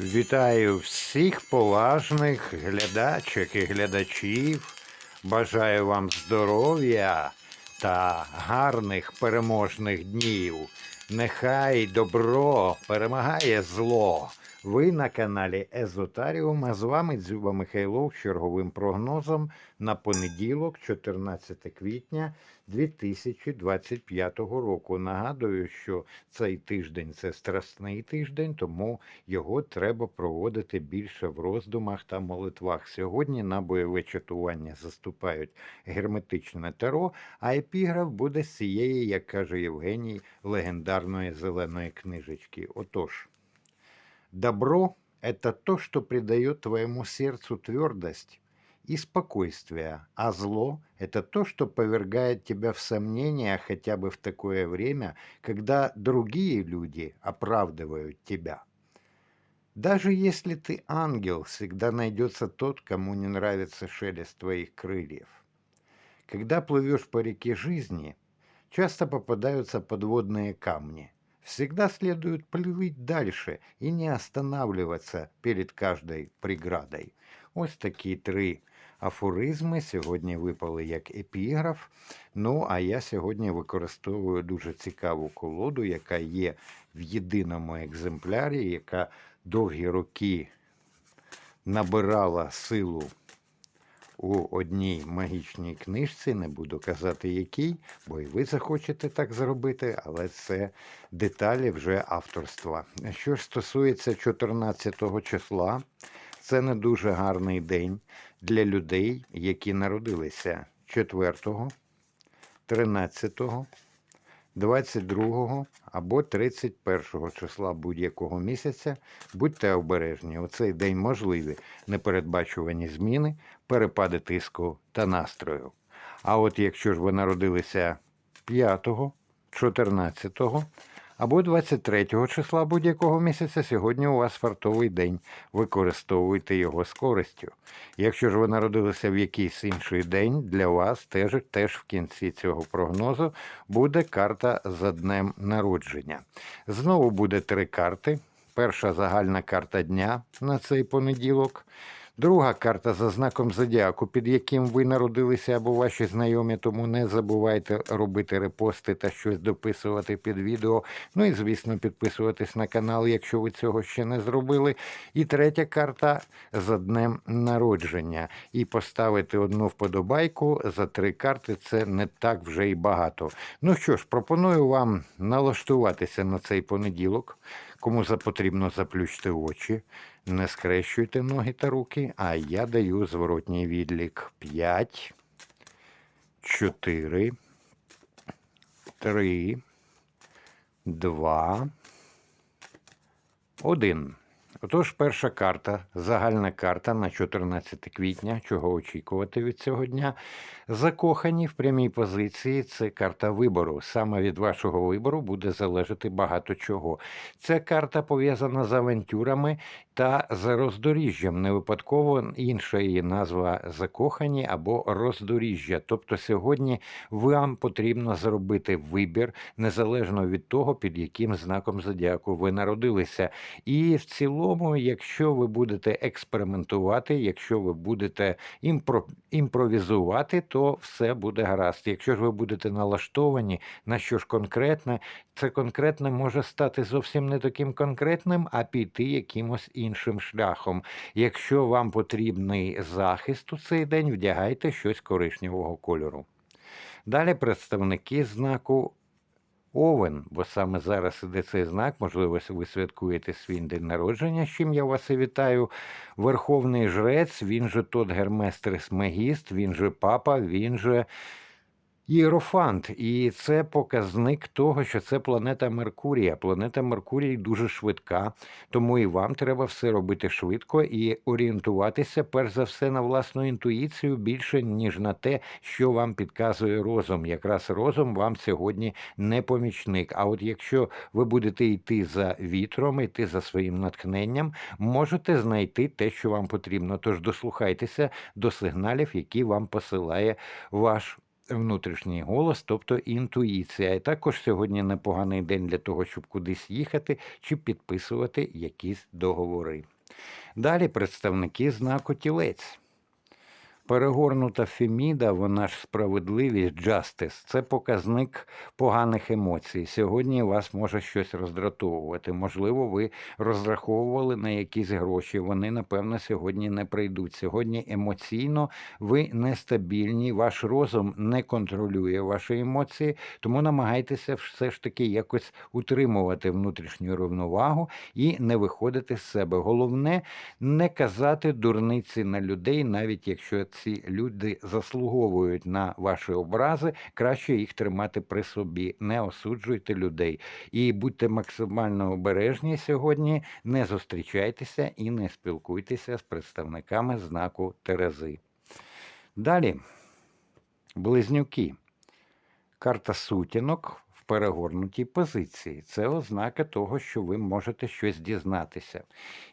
Вітаю всіх поважних глядачок і глядачів. Бажаю вам здоров'я та гарних переможних днів. Нехай добро перемагає зло. Ви на каналі Езотаріум, а з вами Дзюба Михайлов з черговим прогнозом на понеділок, 14 квітня 2025 року. Нагадую, що цей тиждень це страсний тиждень, тому його треба проводити більше в роздумах та молитвах. Сьогодні на бойове чатування заступають герметичне таро, а епіграф буде з цієї, як каже Євгеній, легендарної зеленої книжечки. Отож. Добро – это то, что придает твоему сердцу твердость и спокойствие, а зло – это то, что повергает тебя в сомнения хотя бы в такое время, когда другие люди оправдывают тебя. Даже если ты ангел, всегда найдется тот, кому не нравится шелест твоих крыльев. Когда плывешь по реке жизни, часто попадаются подводные камни – Всегда следует плыть дальше і не останавливаться перед каждой преградой. Ось такі три афоризми сьогодні випали як епіграф. Ну, а я сьогодні використовую дуже цікаву колоду, яка є в єдиному екземплярі, яка довгі роки набирала силу у одній магічній книжці, не буду казати якій, бо і ви захочете так зробити, але це деталі вже авторства. Що ж стосується 14 числа, це не дуже гарний день для людей, які народилися 4, 13, 22 або 31 числа будь-якого місяця. Будьте обережні. У цей день можливі непередбачувані зміни, перепади тиску та настрою. А от якщо ж ви народилися 5, 14 або 23 числа будь-якого місяця, сьогодні у вас фартовий день. Використовуйте його з користю. Якщо ж ви народилися в якийсь інший день, для вас теж, теж в кінці цього прогнозу буде карта за днем народження. Знову буде три карти. Перша загальна карта дня на цей понеділок. Друга карта за знаком зодіаку, під яким ви народилися або ваші знайомі, тому не забувайте робити репости та щось дописувати під відео. Ну і, звісно, підписуватись на канал, якщо ви цього ще не зробили. І третя карта за днем народження. І поставити одну вподобайку за три карти це не так вже й багато. Ну що ж, пропоную вам налаштуватися на цей понеділок. Кому потрібно заплющити очі, не скрещуйте ноги та руки, а я даю зворотній відлік 5, 4, 3, 2, 1. Отож, перша карта, загальна карта на 14 квітня, чого очікувати від цього дня. Закохані в прямій позиції це карта вибору. Саме від вашого вибору буде залежати багато чого. Ця карта пов'язана з авантюрами та з роздоріжжям. Не випадково інша її назва закохані або роздоріжжя. Тобто сьогодні вам потрібно зробити вибір незалежно від того, під яким знаком зодіаку ви народилися. І в цілому, якщо ви будете експериментувати, якщо ви будете імпро... імпровізувати, то все буде гаразд. Якщо ж ви будете налаштовані на що ж конкретне, це конкретне може стати зовсім не таким конкретним, а піти якимось іншим шляхом. Якщо вам потрібний захист у цей день, вдягайте щось коричневого кольору. Далі представники знаку Овен, бо саме зараз іде цей знак, можливо, ви святкуєте свій день народження, з чим я вас і вітаю. Верховний жрець, він же тот Герместрис Мегіст, він же папа, він же Єрофант, і це показник того, що це планета Меркурія. Планета Меркурій дуже швидка, тому і вам треба все робити швидко і орієнтуватися, перш за все, на власну інтуїцію більше, ніж на те, що вам підказує розум. Якраз розум вам сьогодні не помічник. А от якщо ви будете йти за вітром, йти за своїм натхненням, можете знайти те, що вам потрібно. Тож дослухайтеся до сигналів, які вам посилає ваш внутрішній голос, тобто інтуїція. І також сьогодні непоганий день для того, щоб кудись їхати чи підписувати якісь договори. Далі представники знаку тілець. Перегорнута Феміда, вона ж справедливість, justice, це показник поганих емоцій. Сьогодні вас може щось роздратовувати. Можливо, ви розраховували на якісь гроші. Вони, напевно, сьогодні не прийдуть. Сьогодні емоційно ви нестабільні, ваш розум не контролює ваші емоції, тому намагайтеся все ж таки якось утримувати внутрішню рівновагу і не виходити з себе. Головне не казати дурниці на людей, навіть якщо ці люди заслуговують на ваші образи, краще їх тримати при собі. Не осуджуйте людей. І будьте максимально обережні сьогодні, не зустрічайтеся і не спілкуйтеся з представниками знаку Терези. Далі, близнюки. Карта сутінок перегорнутій позиції. Це ознака того, що ви можете щось дізнатися,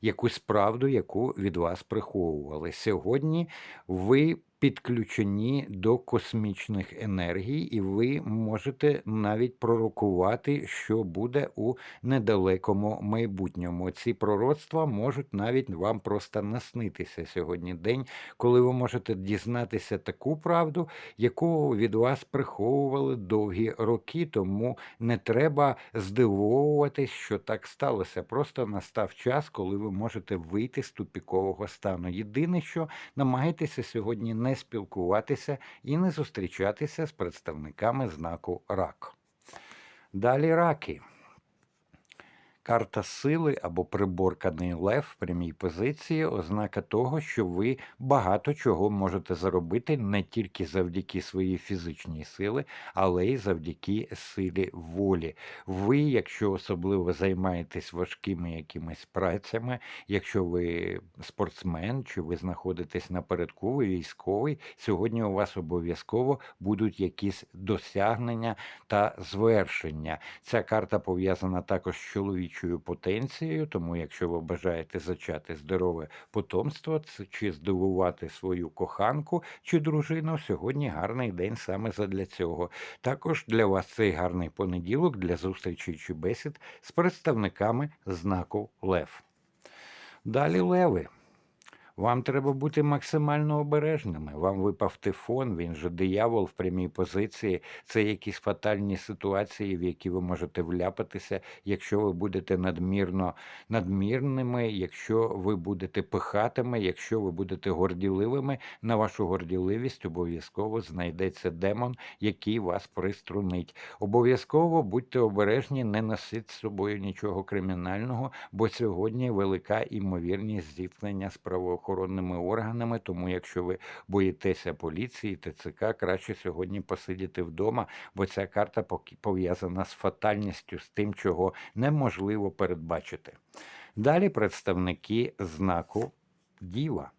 якусь правду, яку від вас приховували. Сьогодні ви підключені до космічних енергій, і ви можете навіть пророкувати, що буде у недалекому майбутньому. Ці пророцтва можуть навіть вам просто наснитися сьогодні день, коли ви можете дізнатися таку правду, яку від вас приховували довгі роки. Тому не треба здивовуватись, що так сталося. Просто настав час, коли ви можете вийти з тупікового стану. Єдине, що намагайтеся сьогодні не спілкуватися і не зустрічатися з представниками знаку рак. Далі раки. Карта сили або приборканий лев в прямій позиції ознака того, що ви багато чого можете заробити не тільки завдяки своїй фізичній сили, але й завдяки силі волі. Ви, якщо особливо займаєтесь важкими якимись працями, якщо ви спортсмен чи ви знаходитесь напередку, ви військовий, сьогодні у вас обов'язково будуть якісь досягнення та звершення. Ця карта пов'язана також з чоловічою потенцією, тому якщо ви бажаєте зачати здорове потомство чи здивувати свою коханку чи дружину, сьогодні гарний день саме задля цього. Також для вас цей гарний понеділок для зустрічі чи бесід з представниками знаку Лев. Далі леви. Вам треба бути максимально обережними. Вам випав тифон, він же диявол в прямій позиції. Це якісь фатальні ситуації, в які ви можете вляпатися, якщо ви будете надмірно надмірними, якщо ви будете пихатими, якщо ви будете горділивими. На вашу горділивість обов'язково знайдеться демон, який вас приструнить. Обов'язково будьте обережні, не носіть з собою нічого кримінального, бо сьогодні велика імовірність зіткнення з правоохоронними органами. Тому, якщо ви боїтеся поліції, ТЦК, краще сьогодні посидіти вдома, бо ця карта пов'язана з фатальністю, з тим, чого неможливо передбачити. Далі представники знаку Діва.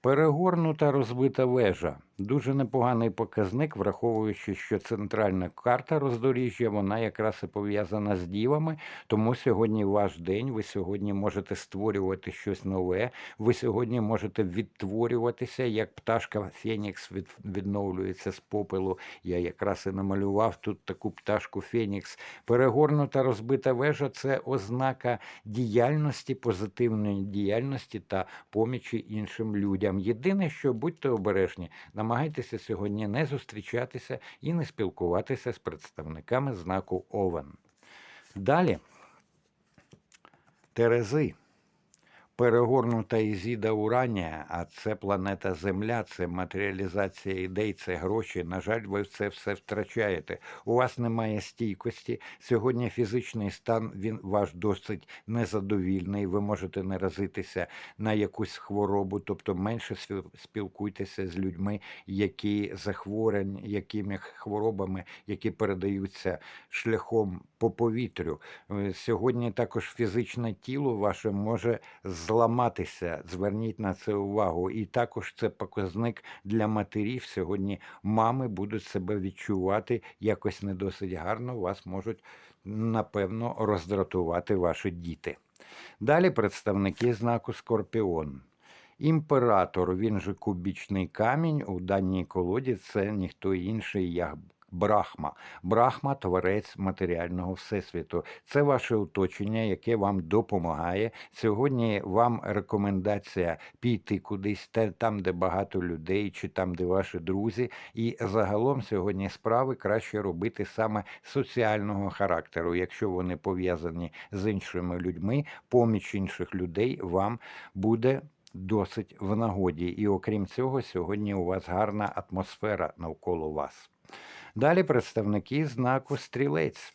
Перегорнута розбита вежа. Дуже непоганий показник, враховуючи, що центральна карта роздоріжжя, вона якраз і пов'язана з дівами. Тому сьогодні ваш день. Ви сьогодні можете створювати щось нове. Ви сьогодні можете відтворюватися, як пташка Фенікс відновлюється з попелу. Я якраз і намалював тут таку пташку Фенікс. Перегорнута розбита вежа це ознака діяльності, позитивної діяльності та помічі іншим людям. Єдине, що будьте обережні, намагайтеся сьогодні не зустрічатися і не спілкуватися з представниками знаку Овен. Далі Терези. Перегорнута Ізіда Уранія, а це планета Земля, це матеріалізація ідей, це гроші. На жаль, ви це все втрачаєте. У вас немає стійкості. Сьогодні фізичний стан він ваш досить незадовільний. Ви можете наразитися на якусь хворобу, тобто менше спілкуйтеся з людьми, які захворені, якими хворобами, які передаються шляхом по повітрю. Е, Сьогодні також фізичне тіло ваше може зламатися. Зверніть на це увагу. І також це показник для матерів. Сьогодні мами будуть себе відчувати якось не досить гарно. Вас можуть напевно роздратувати ваші діти. Далі представники знаку Скорпіон. Імператор, він же кубічний камінь у даній колоді це ніхто інший, як Брахма. Брахма творець матеріального всесвіту. Це ваше оточення, яке вам допомагає. Сьогодні вам рекомендація піти кудись там, де багато людей, чи там, де ваші друзі. І загалом сьогодні справи краще робити саме соціального характеру. Якщо вони пов'язані з іншими людьми, поміч інших людей вам буде. Досить в нагоді, і окрім цього, сьогодні у вас гарна атмосфера навколо вас. Далі представники знаку стрілець.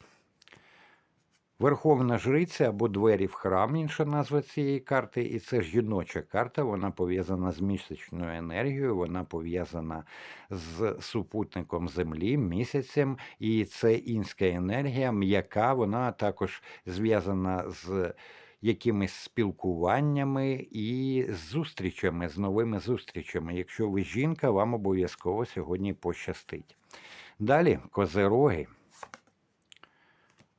Верховна жриця або двері в храм, інша назва цієї карти, і це жіноча карта. Вона пов'язана з місячною енергією, вона пов'язана з супутником Землі, місяцем, і це інська енергія, м'яка, вона також зв'язана з якимись спілкуваннями і зустрічами, з новими зустрічами. Якщо ви жінка, вам обов'язково сьогодні пощастить. Далі козероги.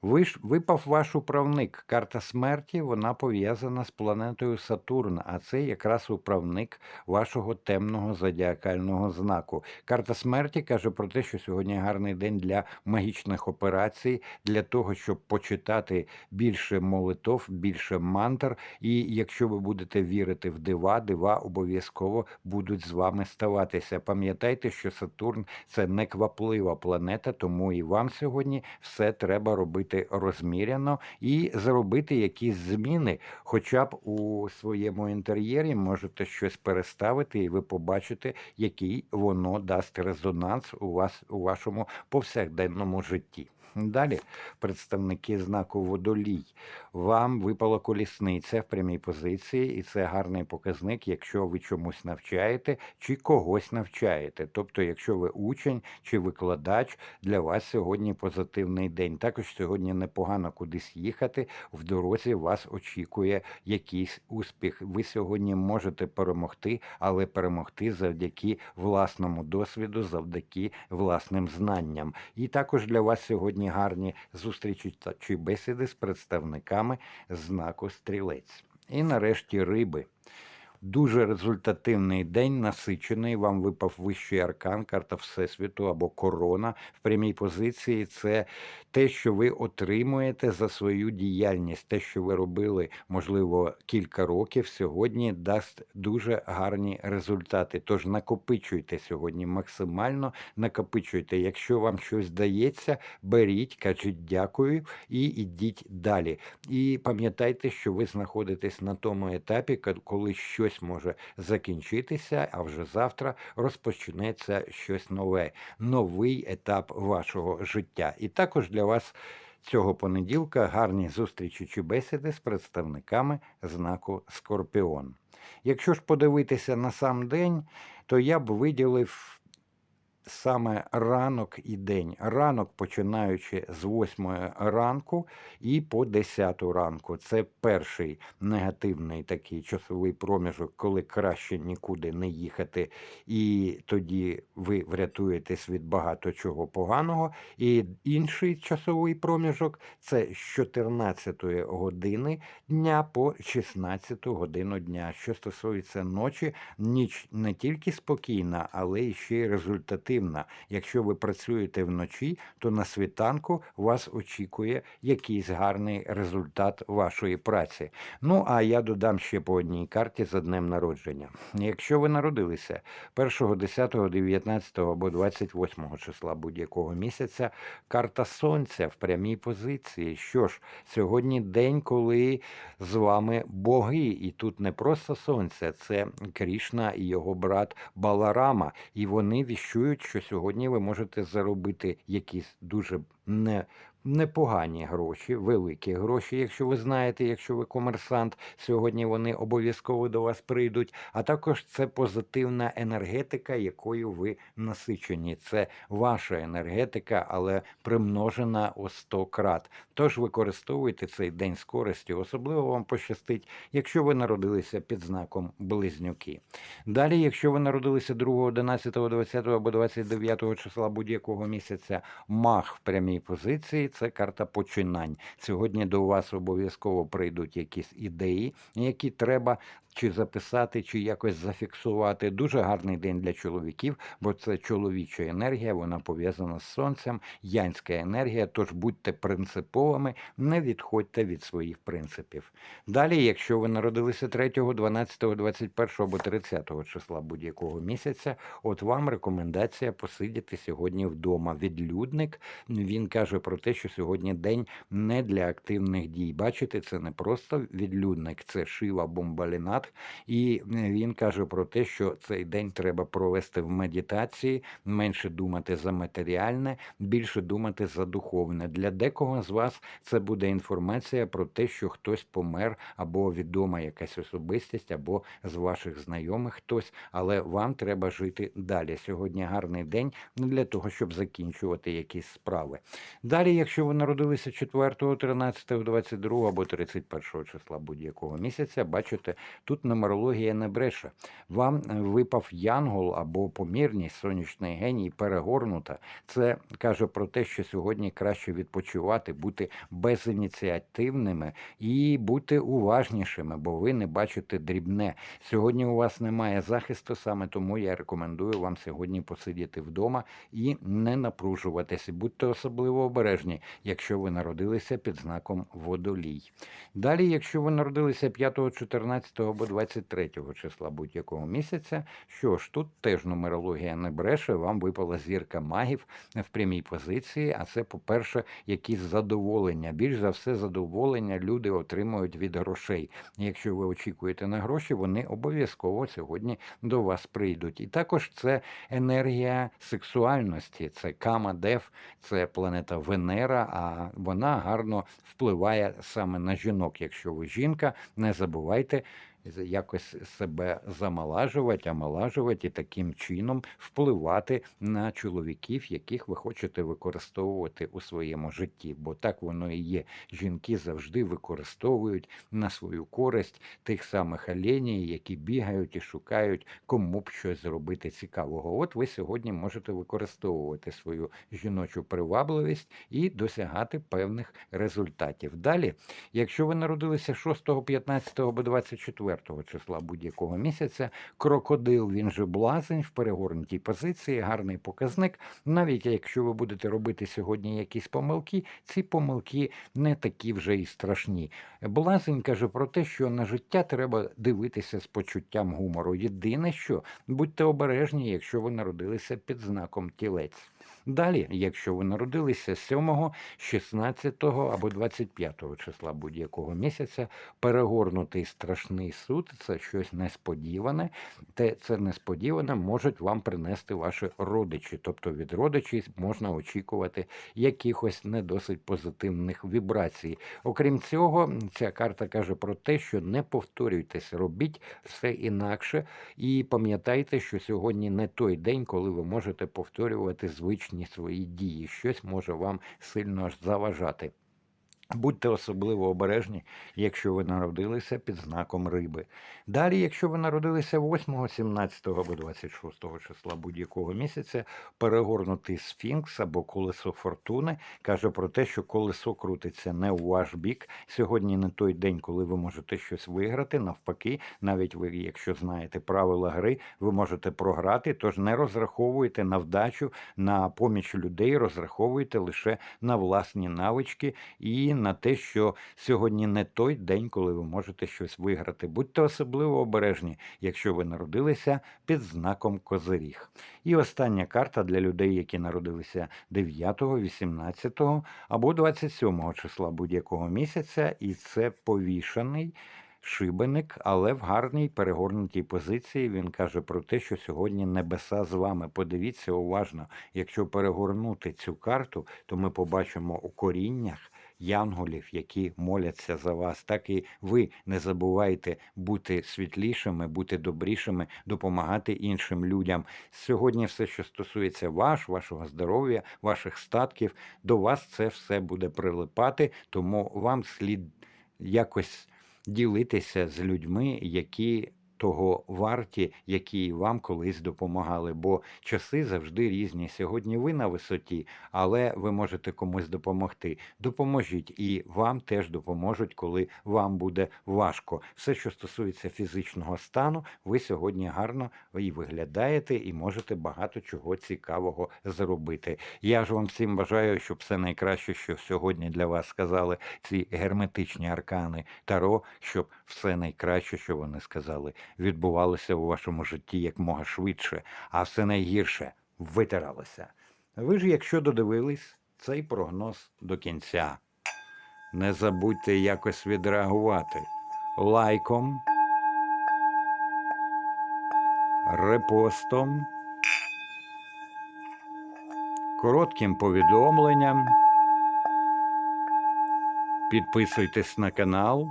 Випав ваш управник. Карта смерті вона пов'язана з планетою Сатурн, а це якраз управник вашого темного зодіакального знаку. Карта смерті каже про те, що сьогодні гарний день для магічних операцій, для того, щоб почитати більше молитов, більше мантр. І якщо ви будете вірити в дива, дива обов'язково будуть з вами ставатися. Пам'ятайте, що Сатурн це некваплива планета, тому і вам сьогодні все треба робити розміряно і зробити якісь зміни, хоча б у своєму інтер'єрі можете щось переставити, і ви побачите, який воно дасть резонанс у вас у вашому повсякденному житті. Далі представники знаку водолій. Вам випала колісниця в прямій позиції, і це гарний показник, якщо ви чомусь навчаєте чи когось навчаєте. Тобто, якщо ви учень чи викладач, для вас сьогодні позитивний день. Також сьогодні непогано кудись їхати. В дорозі вас очікує якийсь успіх. Ви сьогодні можете перемогти, але перемогти завдяки власному досвіду, завдяки власним знанням. І також для вас сьогодні гарні зустрічі чи бесіди з представниками знаку стрілець. І нарешті риби. Дуже результативний день, насичений. Вам випав вищий аркан, карта Всесвіту або корона в прямій позиції. Це те, що ви отримуєте за свою діяльність, те, що ви робили, можливо, кілька років, сьогодні дасть дуже гарні результати. Тож накопичуйте сьогодні максимально, накопичуйте. Якщо вам щось дається, беріть, кажіть дякую і йдіть далі. І пам'ятайте, що ви знаходитесь на тому етапі, коли щось може закінчитися, а вже завтра розпочнеться щось нове, новий етап вашого життя. І також для вас цього понеділка гарні зустрічі чи бесіди з представниками знаку Скорпіон. Якщо ж подивитися на сам день, то я б виділив саме ранок і день. Ранок, починаючи з 8 ранку і по 10 ранку. Це перший негативний такий часовий проміжок, коли краще нікуди не їхати, і тоді ви врятуєтесь від багато чого поганого. І інший часовий проміжок це з 14 години дня по 16 годину дня. Що стосується ночі, ніч не тільки спокійна, але й ще й результативна. Якщо ви працюєте вночі, то на світанку вас очікує якийсь гарний результат вашої праці. Ну а я додам ще по одній карті за днем народження. Якщо ви народилися 1, 10, 19 або 28 числа будь-якого місяця, карта сонця в прямій позиції. Що ж, сьогодні день, коли з вами боги, і тут не просто сонце, це Крішна і його брат Баларама. І вони віщують, що сьогодні ви можете заробити якісь дуже не. Непогані гроші, великі гроші, якщо ви знаєте, якщо ви комерсант, сьогодні вони обов'язково до вас прийдуть. А також це позитивна енергетика, якою ви насичені. Це ваша енергетика, але примножена у 100 крат. Тож використовуйте цей день з користю. Особливо вам пощастить, якщо ви народилися під знаком близнюки. Далі, якщо ви народилися 2, 11, 20 або 29 числа будь-якого місяця, мах в прямій позиції це карта починань. Сьогодні до вас обов'язково прийдуть якісь ідеї, які треба чи записати, чи якось зафіксувати. Дуже гарний день для чоловіків, бо це чоловіча енергія, вона пов'язана з сонцем, янська енергія. Тож будьте принциповими, не відходьте від своїх принципів. Далі, якщо ви народилися 3, 12, 21 або 30 числа будь-якого місяця, от вам рекомендація посидіти сьогодні вдома. Відлюдник він каже про те, що сьогодні день не для активних дій. Бачите, це не просто відлюдник, це Шива Бомбалінат. І він каже про те, що цей день треба провести в медитації, менше думати за матеріальне, більше думати за духовне. Для декого з вас це буде інформація про те, що хтось помер, або відома якась особистість, або з ваших знайомих хтось, але вам треба жити далі. Сьогодні гарний день для того, щоб закінчувати якісь справи. Далі, якщо ви народилися 4, 13, 22 або 31 числа будь-якого місяця, бачите, тут нумерологія не бреше. Вам е, випав янгол або помірність, сонячний геній перегорнута. Це каже про те, що сьогодні краще відпочивати, бути безініціативними і бути уважнішими, бо ви не бачите дрібне. Сьогодні у вас немає захисту, саме тому я рекомендую вам сьогодні посидіти вдома і не напружуватися. Будьте особливо обережні, якщо ви народилися під знаком водолій. Далі, якщо ви народилися 5, 14 або 23 числа будь-якого місяця, що ж тут теж нумерологія не бреше, вам випала зірка магів в прямій позиції. А це, по-перше, якісь задоволення. Більш за все, задоволення люди отримують від грошей. Якщо ви очікуєте на гроші, вони обов'язково сьогодні до вас прийдуть. І також це енергія сексуальності, це Кама Дев, це планета Венера. А вона гарно впливає саме на жінок. Якщо ви жінка, не забувайте. Якось себе замалажувати, омолажувати і таким чином впливати на чоловіків, яких ви хочете використовувати у своєму житті. Бо так воно і є. Жінки завжди використовують на свою користь тих самих оленій, які бігають і шукають, кому б щось зробити цікавого. От ви сьогодні можете використовувати свою жіночу привабливість і досягати певних результатів. Далі, якщо ви народилися 6, 15 або 24 числа будь-якого місяця, крокодил, він же блазень в перегорнутій позиції, гарний показник. Навіть якщо ви будете робити сьогодні якісь помилки, ці помилки не такі вже і страшні. Блазень каже про те, що на життя треба дивитися з почуттям гумору. Єдине, що будьте обережні, якщо ви народилися під знаком тілець. Далі, якщо ви народилися 7, 16 або 25 числа будь-якого місяця, перегорнутий страшний суд це щось несподіване. Те це несподіване можуть вам принести ваші родичі. Тобто від родичів можна очікувати якихось не досить позитивних вібрацій. Окрім цього, ця карта каже про те, що не повторюйтесь, робіть все інакше, і пам'ятайте, що сьогодні не той день, коли ви можете повторювати звичні свої дії. Щось може вам сильно заважати. Будьте особливо обережні, якщо ви народилися під знаком риби. Далі, якщо ви народилися 8, 17 або 26 числа будь-якого місяця, перегорнутий сфінкс або колесо фортуни каже про те, що колесо крутиться не у ваш бік. Сьогодні не той день, коли ви можете щось виграти. Навпаки, навіть ви, якщо знаєте правила гри, ви можете програти. Тож не розраховуйте на вдачу, на поміч людей, розраховуйте лише на власні навички і на те, що сьогодні не той день, коли ви можете щось виграти. Будьте особливо обережні, якщо ви народилися під знаком Козиріг. І остання карта для людей, які народилися 9, 18 або 27 числа будь-якого місяця, і це повішаний. Шибеник, але в гарній перегорнутій позиції він каже про те, що сьогодні небеса з вами. Подивіться уважно, якщо перегорнути цю карту, то ми побачимо у коріннях янголів, які моляться за вас. Так і ви не забувайте бути світлішими, бути добрішими, допомагати іншим людям. Сьогодні все, що стосується ваш, вашого здоров'я, ваших статків, до вас це все буде прилипати, тому вам слід якось ділитися з людьми, які того варті, які вам колись допомагали. Бо часи завжди різні. Сьогодні ви на висоті, але ви можете комусь допомогти. Допоможіть, і вам теж допоможуть, коли вам буде важко. Все, що стосується фізичного стану, ви сьогодні гарно і виглядаєте, і можете багато чого цікавого зробити. Я ж вам всім бажаю, щоб все найкраще, що сьогодні для вас сказали ці герметичні аркани Таро, щоб все найкраще, що вони сказали, відбувалося у вашому житті якмога швидше, а все найгірше витиралося. Ви ж, якщо додивились цей прогноз до кінця, не забудьте якось відреагувати. Лайком, репостом, коротким повідомленням. Підписуйтесь на канал,